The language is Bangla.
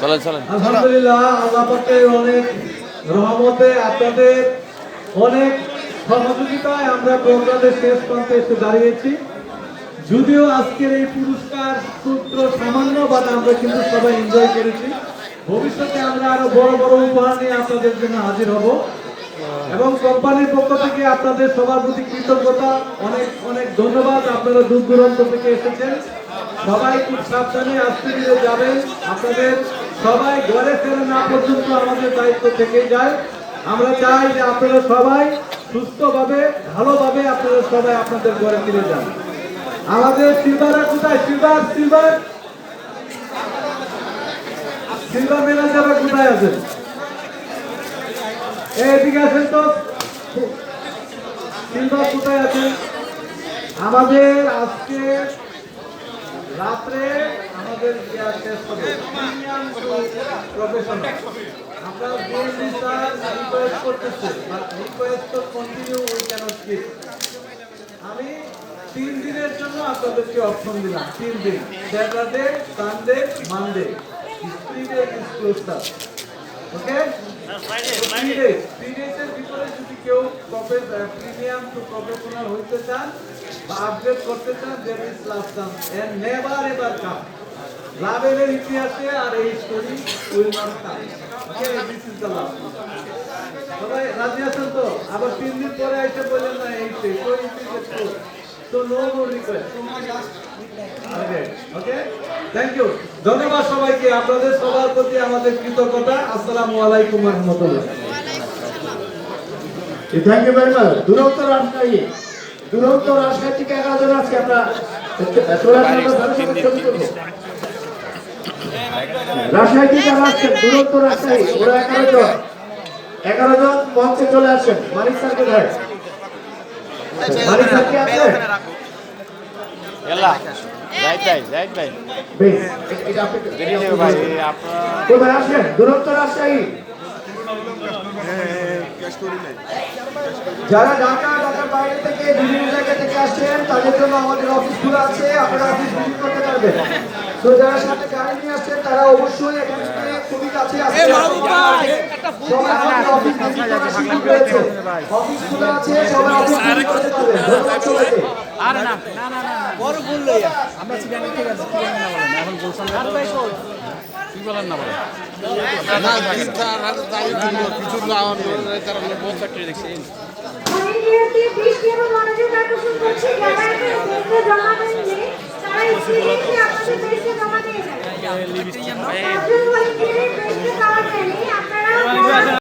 চলেন চলেন। আলহামদুলিল্লাহ, আল্লাহ পাকের অনেক রহমতে আপনাদের অনেক সহযোগিতায় আমরা প্রোগ্রামের শেষ প্রান্তে এসে দাঁড়িয়েছি। যদিও আজকের এই পুরস্কার সূত্র সামান্য বাট আমরা কিন্তু সবাই এনজয় করেছি। ভবিষ্যতে আমরা আরও বড় বড় উপহার নিয়ে আপনাদের জন্য হাজির হব। এবং কোম্পানির পক্ষ থেকে আপনাদের সবার প্রতি কৃতজ্ঞতা, অনেক অনেক ধন্যবাদ। আপনারা দূর দূরান্ত থেকে এসেছেন। সবাই খুব সাবধানে আজকে যাবেন। আপনাদের সবাই ঘরে ফেরা না পর্যন্ত আমাদের দায়িত্ব থেকে যায়। আমরা চাই যে আপনারা সবাই সুস্থভাবে, ভালোভাবে আপনারা সবাই আপনাদের ঘরে ফিরে যান। আমাদের সিলভারা কোথায়? Silver silver. সিলভার কোথায় আছেন? এদিকে আছেন তো। কোথায় আছেন? আমাদের আজকে রাত্রে আমাদের ইয়ার টেস্ট হবে। প্রফেশনাল আপনারা বিএনপি স্যার রিকোয়েস্ট করতেছে বাট রিকোয়েস্ট তো কন্টিনিউ উই ক্যানট কিপ আমি তিন দিনের জন্য আপনাদেরকে অপশন দিলাম তিন দিন। Saturday Sunday Monday three day is close okay three days three ডেজের ভিতরে কেউ প্রিমিয়াম হইতে চান বা করতে চান ইজ নেভার এভার কাম লাভের ইতিহাসে আর এই story will not come okay this is the সবাই রাজি আছেন তো? আবার তিন দিন পরে এসে বললেন, না, এই তো তো no request okay thank you ধন্যবাদ সবাইকে। আপনাদের সবার প্রতি আমাদের কৃতজ্ঞতা। আসসালামু আলাইকুম রহমতুল্লাহ। থ্যাংক ইউ ভেরি মাচ দুরন্ত রাজশাহী দুরন্ত রাজশাহী থেকে এগারো জন আজকে আমরা। রাজশাহী থেকে যারা আসছেন দুরন্ত রাজশাহী ওরা এগারো জন। এগারো জন মঞ্চে চলে আসছেন। মানিক স্যার কোথায়? মানিক স্যার কি আছে? কোথায় আসছেন? দুরন্ত রাজশাহী যারা ঢাকা ঢাকার বাইরে থেকে বিভিন্ন জায়গা থেকে আসছেন তাদের জন্য আমাদের অফিস অফিসগুলো আছে আপনারা অফিস ভিজিট করতে পারবেন। তো যারা সাথে গাড়ি নিয়ে আসছেন তারা অবশ্যই এখান থেকে খুবই কাছে আসছেন অফিস অফিসগুলো আছে সবাই অফিস ভিজিট করতে পারবেন। ধন্যবাদ সবাইকে। আর না না না না বড় ভুল লইয়া আমরা চিকেন ঠিক আছে চিকেন না বলেন এখন বলছেন আর ভাই কই কি বলেন না বলেন? মনোযোগ আকর্ষণ করছি যারা এখানে পেজে জমা দেননি তারা স্ক্রিনে আপনাদের পেজে জমা দিয়ে ভলেন্টিয়ারের